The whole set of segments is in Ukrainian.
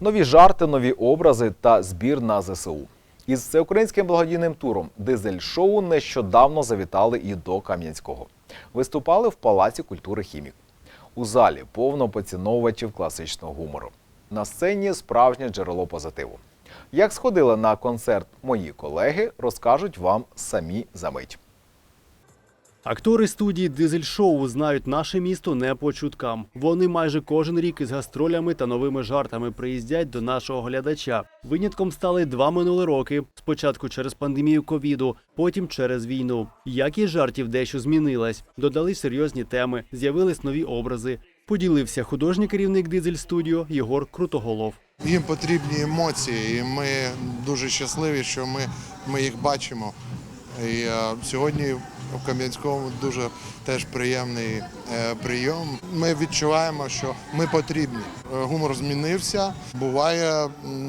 Нові жарти, нові образи та збір на ЗСУ. Із всеукраїнським благодійним туром Дизель-шоу нещодавно завітали і до Кам'янського. Виступали в Палаці культури хімік. У залі повно поціновувачів класичного гумору. На сцені справжнє джерело позитиву. Як сходили на концерт мої колеги, розкажуть вам самі за мить. Актори студії Дизель Шоу знають наше місто не по чуткам. Вони майже кожен рік із гастролями та новими жартами приїздять до нашого глядача. Винятком стали два минулі роки. Спочатку через пандемію ковіду, потім через війну. Якість жартів дещо змінилась. Додали серйозні теми, з'явились нові образи. Поділився художній керівник Дизель Студіо Єгор Крутоголов. Їм потрібні емоції, і ми дуже щасливі, що ми, ми їх бачимо. І е, сьогодні в Кам'янському дуже теж приємний е, прийом. Ми відчуваємо, що ми потрібні. Е, Гумор змінився. Буває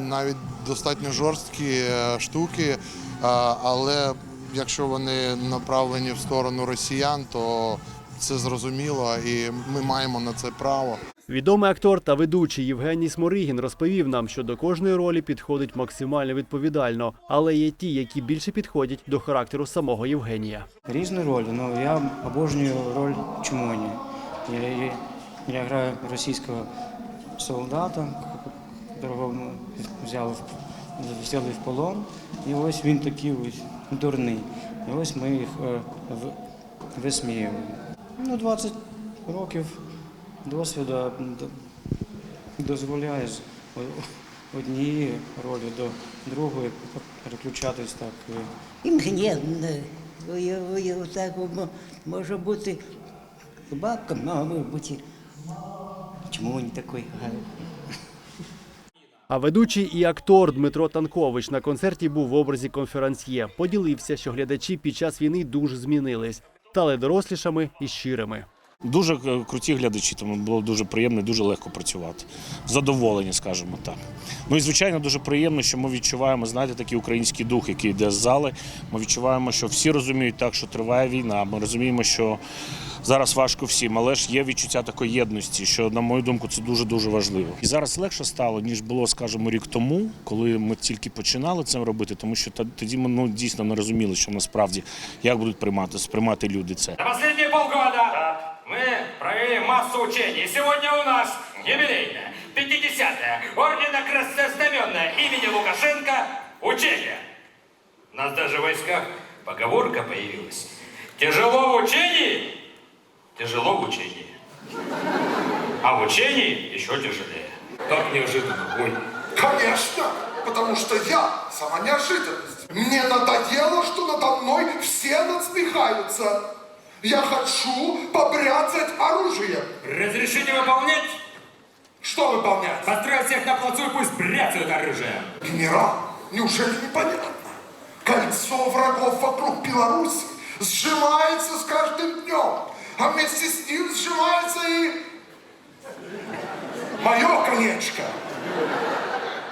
навіть достатньо жорсткі е, штуки, але якщо вони направлені в сторону росіян, то це зрозуміло, і ми маємо на це право. Відомий актор та ведучий Євгеній Сморигін розповів нам, що до кожної ролі підходить максимально відповідально, але є ті, які більше підходять до характеру самого Євгенія. Різні ролі. Ну я обожнюю роль Чумоні. Я, я, я граю російського солдата, якого взяли, взяли в полон. І ось він такий ось дурний. І ось ми їх е, в- висміюємо. Ну, 20 років досвіду дозволяє з однієї ролі до другої переключатись так. і Інгенерно. Так може бути бабка, а може бути. Чому він такий гарний? А ведучий і актор Дмитро Танкович на концерті був в образі конферансьє. Поділився, що глядачі під час війни дуже змінились, стали дорослішими і щирими. Дуже е, круті глядачі, тому було дуже приємно і дуже легко працювати. Задоволені, скажімо так. Ну і звичайно, дуже приємно, що ми відчуваємо, знаєте, такий український дух, який йде з зали. Ми відчуваємо, що всі розуміють так, що триває війна. Ми розуміємо, що зараз важко всім, але ж є відчуття такої єдності, що, на мою думку, це дуже дуже важливо. І зараз легше стало, ніж було, скажімо, рік тому, коли ми тільки починали це робити, тому що тоді ми ну, дійсно не розуміли, що насправді як будуть приймати, сприймати люди це. За последние полгода массу учений. Сегодня у нас юбилейное, 50-е, ордена Краснознаменное имени Лукашенко учение. У нас даже в войсках поговорка появилась. Тяжело в учении, тяжело в учении. А в учении еще тяжелее. Так неожиданно. Ой, Конечно, потому что я сама неожиданность. Мне надоело, что надо мной все надсмехаются. Я хочу побряцать оружием. разрешите выполнять? Что выполнять? Построить всех на плацу и пусть бряцают оружием. Генерал, неужели непонятно? Кольцо врагов вокруг Беларуси сжимается с каждым днем, а вместе с ним сжимается и мое колечко.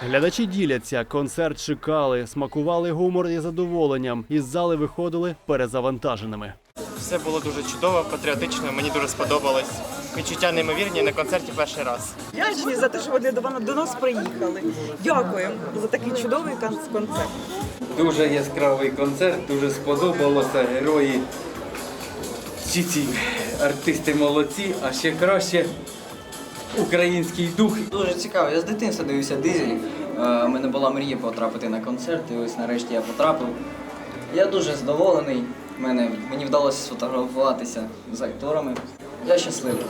Глядачі діляться, концерт чекали, смакували гумор і задоволенням. Із зали виходили перезавантаженими. Все було дуже чудово, патріотично, мені дуже сподобалось. Відчуття неймовірні на концерті перший раз. Вдячні за те, що вони до нас приїхали. Дякую за такий чудовий концерт. Дуже яскравий концерт, дуже сподобалося. Герої. Всі ці артисти молодці, а ще краще український дух. Дуже цікаво. Я з дитинства дивився дизель. Е, У мене була мрія потрапити на концерт, і ось нарешті я потрапив. Я дуже задоволений. Мене, мені вдалося сфотографуватися з акторами. Я щасливий.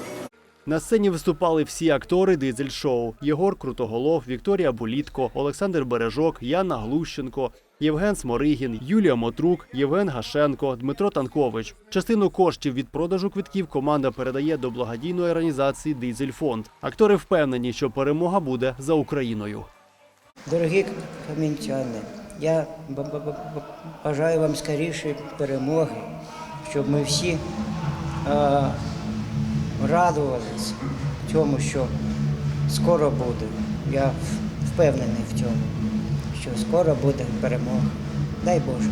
На сцені виступали всі актори дизель шоу: Єгор Крутоголов, Вікторія Болітко, Олександр Бережок, Яна Глущенко, Євген Сморигін, Юлія Мотрук, Євген Гашенко, Дмитро Танкович. Частину коштів від продажу квитків команда передає до благодійної організації Дизель Фонд. Актори впевнені, що перемога буде за Україною. Дорогі кам'янчани, я бажаю вам скорішої перемоги, щоб ми всі е, радувалися цьому, що скоро буде. Я впевнений в цьому, що скоро буде перемога. Дай Боже.